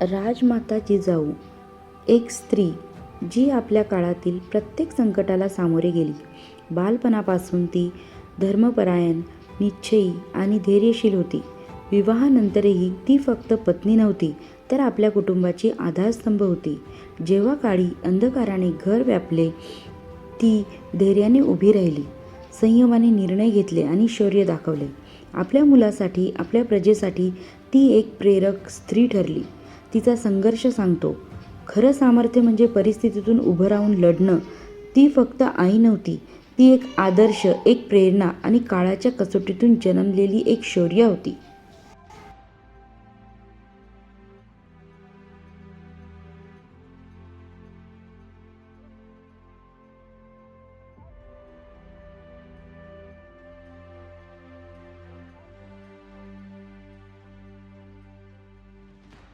राजमाता जिजाऊ एक स्त्री जी आपल्या काळातील प्रत्येक संकटाला सामोरे गेली. बालपणापासून ती धर्मपरायण निश्चयी आणि धैर्यशील होती. विवाहानंतरही ती फक्त पत्नी नव्हती तर आपल्या कुटुंबाची आधारस्तंभ होती. जेव्हा काळी अंधकाराने घर व्यापले ती धैर्याने उभी राहिली. संयमाने निर्णय घेतले आणि शौर्य दाखवले. आपल्या मुलासाठी आपल्या प्रजेसाठी ती एक प्रेरक स्त्री ठरली. तिचा संघर्ष सांगतो. खरं सामर्थ्य म्हणजे परिस्थितीतून उभं राहून लढणं. ती फक्त आई नव्हती. ती एक आदर्श एक प्रेरणा आणि काळाच्या कसोटीतून जन्मलेली एक शौर्य होती.